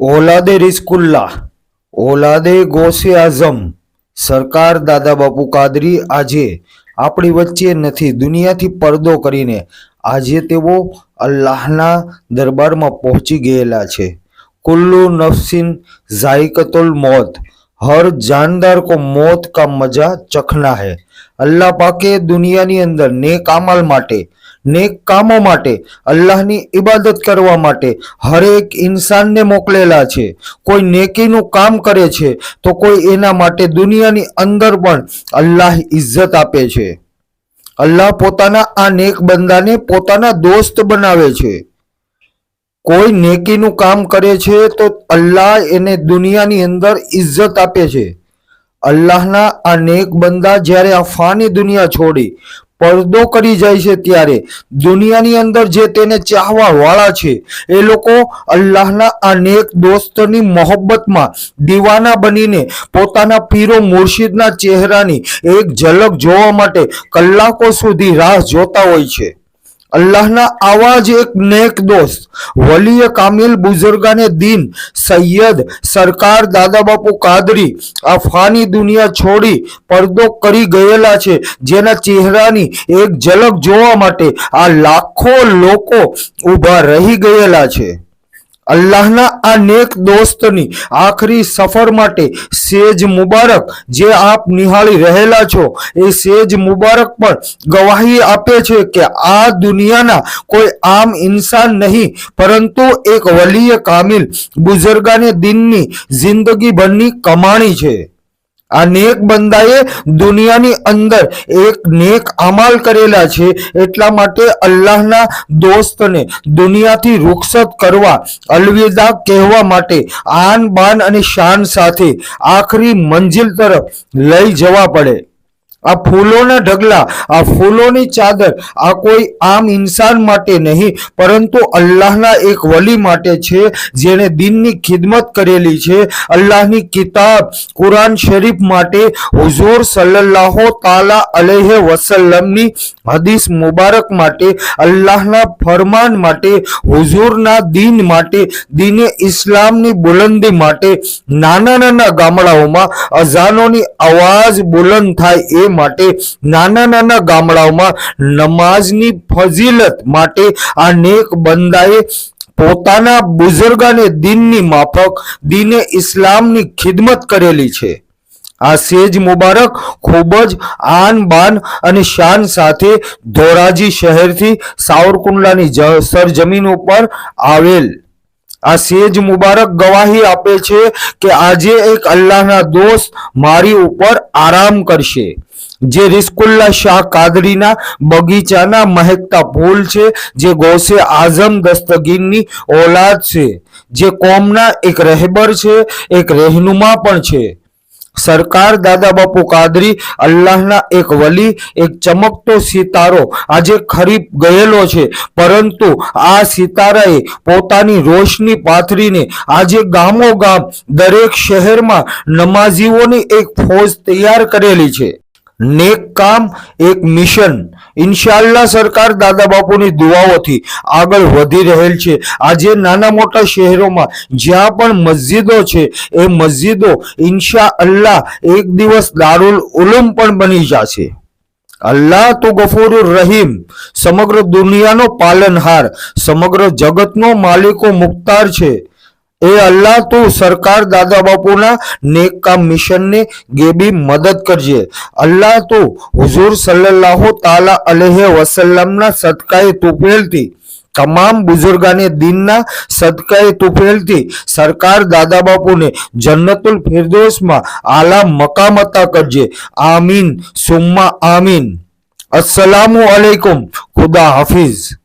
ઓલાદે રિસ્કુલ્લા ઓલાદે ગોસે આઝમ, સરકાર દાદા બાપુ કાદરી આજે આપણી વચ્ચે નથી, દુનિયાથી પડદો કરીને આજે તેઓ અલ્લાહના દરબારમાં પહોંચી ગયેલા છે. કુલ્લુ નફસિન ઝાયકતુલ મौत હર जानदार को मौत का मजा चखना है અલ્લાહ પાકે દુનિયાની અંદર નેક અમલ માટે નેક કામો માટે અલ્લાહની ઇબાદત કરવા માટે હરેક ઇન્સાનને મોકલેલા છે કોઈ નેકીનું કામ કરે છે તો કોઈ એના માટે દુનિયાની અંદર પણ અલ્લાહ ઇજ્જત આપે છે અલ્લાહ પોતાના આ નેક બંદાને પોતાના દોસ્ત બનાવે છે કોઈ નેકીનું કામ કરે છે તો અલ્લાહ એને દુનિયાની અંદર ઇજ્જત આપે છે. અલ્લાહના આ નેક બંદા જ્યારે આ ફાની દુનિયા છોડી પડદો કરી જાય છે ત્યારે દુનિયાની અંદર જે તેને ચાહવા વાળા છે એ લોકો અલ્લાહના આ નેક દોસ્તની મોહબ્બતમાં દીવાના બનીને પોતાના પીરો મુર્શિદના ચહેરાની એક ઝલક જોવા માટે કલાકો સુધી રાહ જોતા હોય છે. અલ્લાહના આવા જ એક નેક દોસ્ત. વલીએ કામિલ બુઝુર્ગાને દીન, સૈયદ, સરકાર દાદા બાપુ કાદરી આ ફાની દુનિયા છોડી પડદો કરી ગયેલા છે, જેના ચહેરાની એક ઝલક જોવા માટે આ લાખો લોકો ઊભા રહી ગયેલા છે. અલ્લાહના આ નેક દોસ્તની આખરી સફર માટે સેજ મુબારક જે આપ નિહાળી રહેલા છો, એ સેજ મુબારક પણ ગવાહી આપે છે કે આ દુનિયાના કોઈ આમ ઇન્સાન નહીં, પરંતુ એક વલીય કામિલ બુઝુર્ગાને દિનની જિંદગીભરની કમાણી છે. આ બંદાએ દુનિયાની અંદર એક નેક અમાલ કરેલા છે. એટલા માટે અલ્લાહના દોસ્તને દુનિયાથી રૂખસત કરવા, અલવિદા કહેવા માટે આન બાન અને શાન સાથે આખરી મંજિલ તરફ લઈ જવા પડે. આ ફૂલોના ઢગલા, આ ફૂલોની ચાદર, આ કોઈ આમ ઇન્સાન માટે નહીં, પરંતુ અલ્લાહના એક વલી માટે છે, જેણે દિનની ખિદમત કરેલી છે. અલ્લાહની કિતાબ કુરાન શરીફ માટે હુઝુર સલ્લલ્લાહુ તાલા અલૈહિ વસલ્લમની હદીસ મુબારક માટે, અલ્લાહના ફરમાન માટે, હુઝુરના દિન માટે, દિને ઇસ્લામની બુલંદી માટે, નાના નાના ગામડાઓમાં અઝાનોની અવાજ બુલંદ થાય એ માટે નાના નાના ગામડાઓમાં નમાઝની ફજીલત માટે આ બંદાએ પોતાના બુઝુર્ગાને દિનની માફક, દિને ઇસ્લામની ખિદમત કરેલી છે. આ સેજ મુબારક ખૂબ જ આન બાન અને શાન સાથે ધોરાજી શહેરથી સાવરકુંડલાની સરજમીન ઉપર આવેલ. આ સેજ મુબારક ગવાહી આપે છે કે આજે એક અલ્લાહના દોસ્ત મારી ઉપર આરામ કરશે. જે રિસ્કુલ્લા શાહ કાદરીના બગીચાના મહેકતા ફૂલ છે, જે ગૌસે આઝમ દસ્તગીરની ઓલાદ છે, જે કોમના એક રહેબર છે, એક રહેનુમા પણ છે. સરકાર દાદા બાપુ કાદરી, અલ્લાહના એક વલી, એક ચમકતો સિતારો આજે ખરીફ ગયેલો છે, પરંતુ આ સિતારાએ પોતાની રોશની પાથરીને આજે ગામો ગામ દરેક શહેરમાં નમાઝીઓની એક ફોજ તૈયાર કરેલી છે. નેક કામ, એક મિશન. ઇન્શાલ્લા સરકાર દાદા બાપુની દુઆઓથી આગળ વધી રહેલ છે. આજે નાના મોટા શહેરોમાં જ્યાં પણ મસ્જિદો છે, એ મસ્જિદો ઇન્શા અલ્લાહ એક દિવસ દારુલ ઉલુમ પણ બની જશે. અલ્લાહ તો ગફુરુર રહીમ. સમગ્ર દુનિયાનો પાલનહાર, સમગ્ર જગતનો માલિકો મુખ્તાર છે. એ અલ્લાહ તું સરકાર દાદા બાપુના નેક કામ મિશનને ગેબી મદદ કરજે. અલ્લાહ તું હુઝુર સલ્લલ્લાહુ તાલા અલૈહિ વસલ્લમના સદકાએ તુફેલથી તમામ બુઝુર્ગાને દિનના સદકાએ તુફેલથી સરકાર દાદા બાપુને જન્નતુલ ફિરદોસમાં આલા મકામ અતા કરજે. આમીન. સુમ્મા આમીન. અસલામુ અલૈકુમ. ખુદા હાફિઝ.